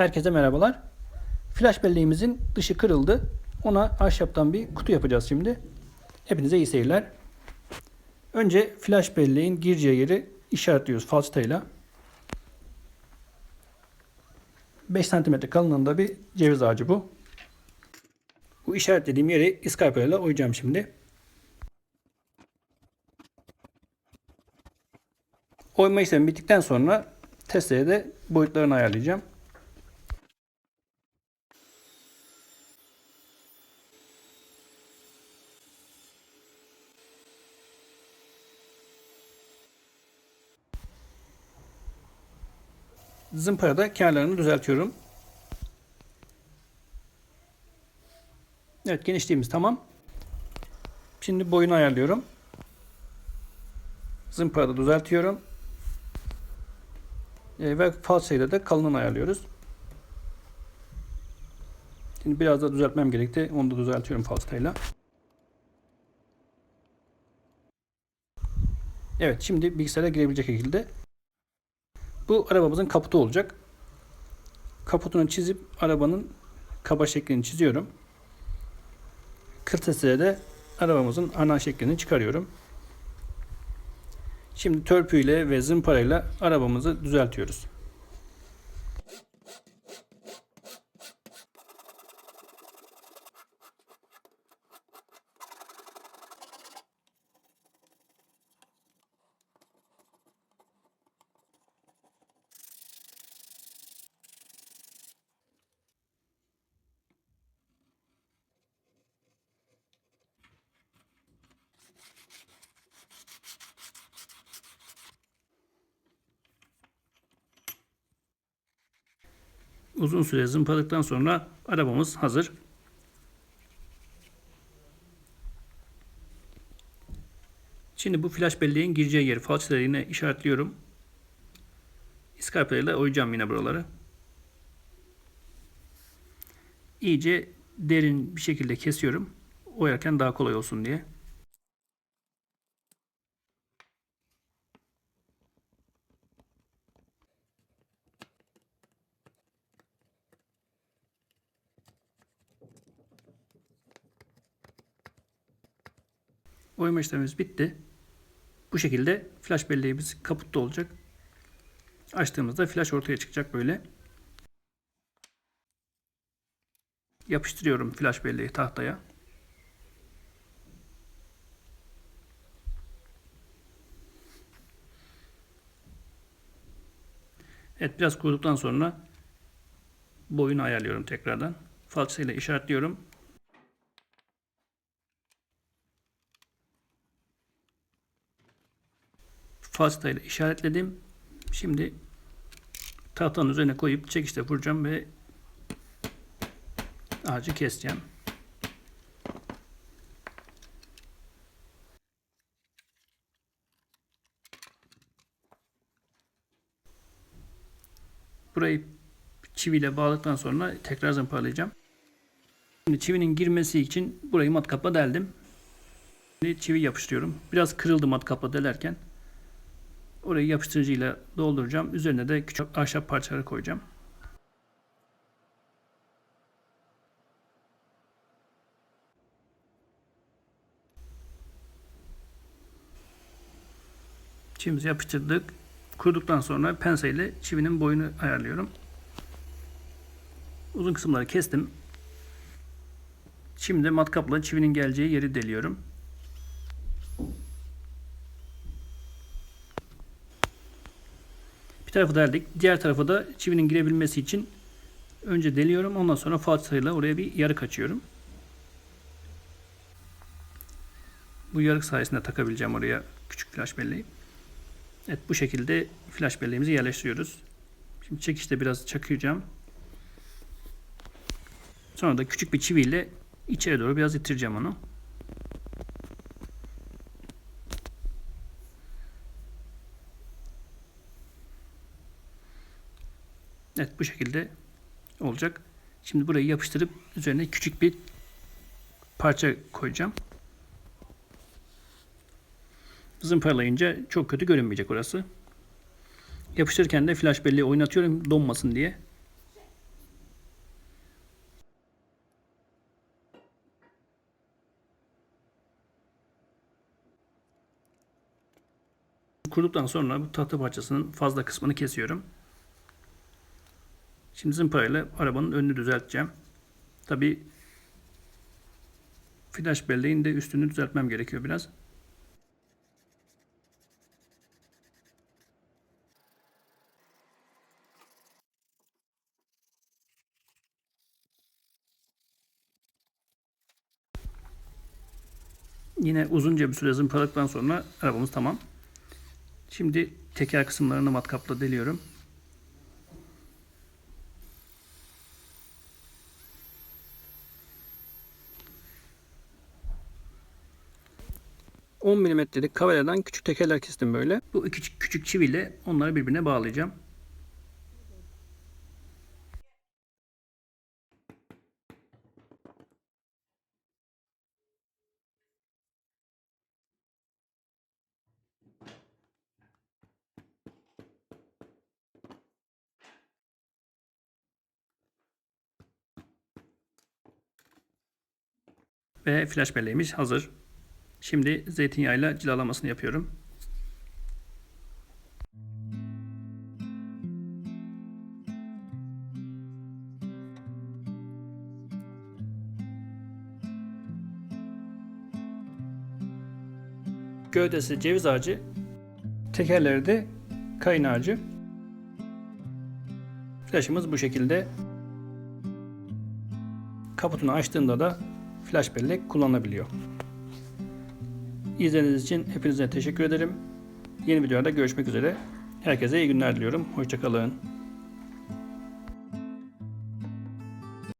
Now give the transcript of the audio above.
Herkese merhabalar. Flash belleğimizin dışı kırıldı. Ona ahşaptan bir kutu yapacağız şimdi. Hepinize iyi seyirler. Önce flash belleğin gireceği yeri işaretliyoruz falçatayla. 5 cm kalınlığında bir ceviz ağacı bu. Bu işaretlediğim yeri iskarpayla oyacağım şimdi. Oyma işlemi bittikten sonra testeye de boyutlarını ayarlayacağım. Zımparada kenarlarını düzeltiyorum. Evet genişliğimiz tamam. Şimdi boyunu ayarlıyorum. Zımparada düzeltiyorum. E, ve falçayla da kalınlığını ayarlıyoruz. Şimdi biraz da düzeltmem gerekti. Onu da düzeltiyorum falçayla. Evet şimdi bilgisayara girebilecek şekilde. Bu arabamızın kaputu olacak. Kaputunu çizip arabanın kaba şeklini çiziyorum. Kırtasiye de arabamızın ana şeklini çıkarıyorum. Şimdi törpüyle ve zımparayla arabamızı düzeltiyoruz. Uzun süre zımpaladıktan sonra arabamız hazır. Şimdi bu flash belleğin gireceği yeri falçaları yine işaretliyorum. İskarpeyle oyacağım yine buraları. İyice derin bir şekilde kesiyorum. Oyarken daha kolay olsun diye. Oyma işlemimiz bitti. Bu şekilde flash belleğimiz kaputta olacak. Açtığımızda flash ortaya çıkacak böyle. Yapıştırıyorum flash belleği tahtaya. Evet biraz kuruduktan sonra boyunu ayarlıyorum tekrardan. Falçayla işaretliyorum. Falçatayla işaretledim. Şimdi tahtanın üzerine koyup çekişte vuracağım ve ağacı keseceğim. Burayı çiviyle bağladıktan sonra tekrar zımparalayacağım. Şimdi çivinin girmesi için burayı matkapla deldim. Şimdi çivi yapıştırıyorum. Biraz kırıldı matkapla delerken. Orayı yapıştırıcıyla dolduracağım. Üzerine de küçük ahşap parçaları koyacağım. Çivimizi yapıştırdık. Kuruduktan sonra penseyle çivinin boyunu ayarlıyorum. Uzun kısımları kestim. Şimdi matkapla çivinin geleceği yeri deliyorum. Bir tarafı deldik. Diğer tarafa da çivinin girebilmesi için önce deliyorum. Ondan sonra falçayla oraya bir yarık açıyorum. Bu yarık sayesinde takabileceğim oraya küçük flash belleği. Evet bu şekilde flash belleğimizi yerleştiriyoruz. Şimdi çekişte biraz çakacağım. Sonra da küçük bir çiviyle içeri doğru biraz ittireceğim onu. Evet bu şekilde olacak. Şimdi burayı yapıştırıp üzerine küçük bir parça koyacağım. Zımparalayınca çok kötü görünmeyecek orası. Yapıştırırken de flash belleği oynatıyorum donmasın diye. Kuruduktan sonra bu tahta parçasının fazla kısmını kesiyorum. Şimdi zımparayla arabanın önünü düzelteceğim. Tabi flash belleğin de üstünü düzeltmem gerekiyor biraz. Yine uzunca bir süre zımparadıktan sonra arabamız tamam. Şimdi teker kısımlarını matkapla deliyorum. ...10 milimetrelik kaveladan küçük tekerler kestim böyle. Bu küçük, küçük çiviyle onları birbirine bağlayacağım. Ve flash belleğimiz hazır. Şimdi zeytinyağıyla cilalamasını yapıyorum. Gövdesi ceviz ağacı, tekerleri de kayın ağacı. Flash'ımız bu şekilde. Kaputunu açtığında da flash bellek kullanılabiliyor. İzlediğiniz için hepinize teşekkür ederim. Yeni videoda görüşmek üzere. Herkese iyi günler diliyorum. Hoşçakalın.